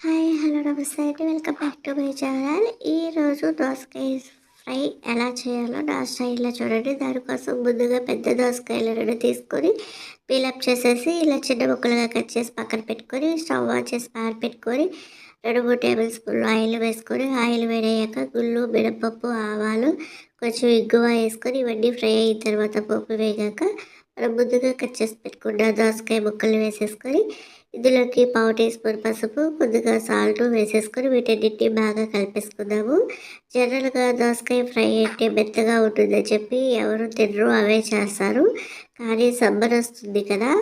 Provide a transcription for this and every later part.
Hi hello నమస్తే అండి. Welcome back to my channel. ఈరోజు దోసకాయ ఫ్రై ఎలా చేయాలో నా స్టైల్లో చూడండి. దానికోసం ముందుగా పెద్ద దోసకాయలు రెండు తీసుకొని పీలప్ చేసేసి ఇలా చిన్న ముక్కలుగా కట్ చేసి పక్కన పెట్టుకొని స్టవ్ ఆన్ చేసి ప్యాన్ పెట్టుకొని రెండు మూడు టేబుల్ స్పూన్లు ఆయిల్ వేసుకొని ఆయిల్ వేడయ్యాక గుళ్ళు మినపప్పు ఆవాలు కొంచెం ఇంగువ వేసుకొని ఇవన్నీ ఫ్రై అయిన తర్వాత పప్పు వేగాక మనం ముందుగా కట్ చేసి పెట్టుకున్న దోసకాయ ముక్కలు వేసేసుకొని ఇందులోకి పావు టీ స్పూన్ పసుపు ముందుగా సాల్ట్ వేసేసుకొని వీటన్నిటిని బాగా కలిపేసుకుందాము. జనరల్గా దోసకాయ ఫ్రై అంటే మెత్తగా ఉంటుందని చెప్పి ఎవరు తినరు అవే చేస్తారు. కానీ సమ్మర్ వస్తుంది కదా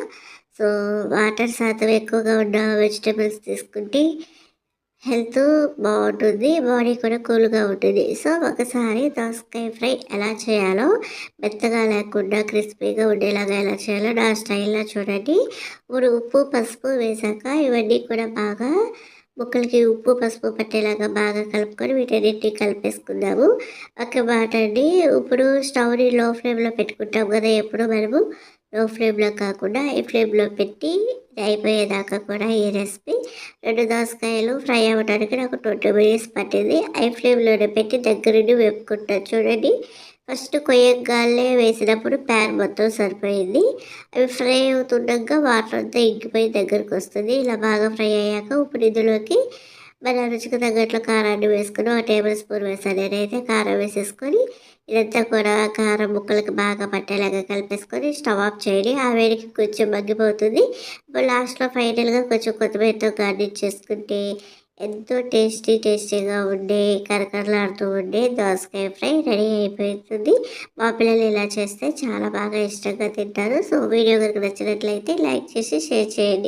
సో వాటర్ శాతం ఎక్కువగా ఉన్న వెజిటేబుల్స్ తీసుకుంటే హెల్త్ బాగుంటుంది బాడీ కూడా కూల్గా ఉంటుంది. సో ఒకసారి దోసకాయ ఫ్రై ఎలా చేయాలో మెత్తగా లేకుండా క్రిస్పీగా ఉండేలాగా ఎలా చేయాలో నా స్టైల్లో చూడండి. ఇప్పుడు ఉప్పు పసుపు వేసాక ఇవన్నీ కూడా బాగా ముక్కలకి ఉప్పు పసుపు పట్టేలాగా బాగా కలుపుకొని వీటన్నిటిని కలిపేసుకుందాము. ఒక మాట అండి ఇప్పుడు స్టవ్ని లో ఫ్లేమ్లో పెట్టుకుంటాం కదా ఎప్పుడు మనము? లో ఫ్లేమ్లో కాకుండా ఈ ఫ్లేమ్లో పెట్టి అయిపోయేదాకా కూడా ఈ రెసిపీ. రెండు దోసకాయలు ఫ్రై అవ్వడానికి నాకు ట్వంటీ మినిట్స్ పట్టింది. ఐ ఫ్లేమ్లోనే పెట్టి దగ్గరుండి వేపుకుంటా చూడండి. ఫస్ట్ కొయ్యగాలే వేసినప్పుడు ప్యాన్ మొత్తం సరిపోయింది. అవి ఫ్రై అవుతుండగా వాటర్ అంతా ఇంకిపోయి దగ్గరకు వస్తుంది ఇలా బాగా ఫ్రై అయ్యాక ఇప్పుడు ఇందులోకి మన రుచికి తగ్గట్లు కారాన్ని వేసుకుని ఒక టేబుల్ స్పూన్ వేసాను. నేనైతే కారం వేసేసుకొని ఇదంతా కూడా కారం ముక్కలకి బాగా పట్టేలాగా కలిపేసుకొని స్టవ్ ఆఫ్ చేయండి. ఆ వేడికి కొంచెం మగ్గిపోతుంది. ఇప్పుడు లాస్ట్లో ఫైనల్గా కొంచెం కొత్తిమీరతో గార్నిష్ చేసుకుంటే ఎంతో టేస్టీ టేస్టీగా ఉండే కరకరలాడుతూ ఉండే దోసకాయ ఫ్రై రెడీ అయిపోతుంది. మా పిల్లలు ఇలా చేస్తే చాలా బాగా ఇష్టంగా తింటారు. సో వీడియో కనుక నచ్చినట్లయితే లైక్ చేసి షేర్ చేయండి.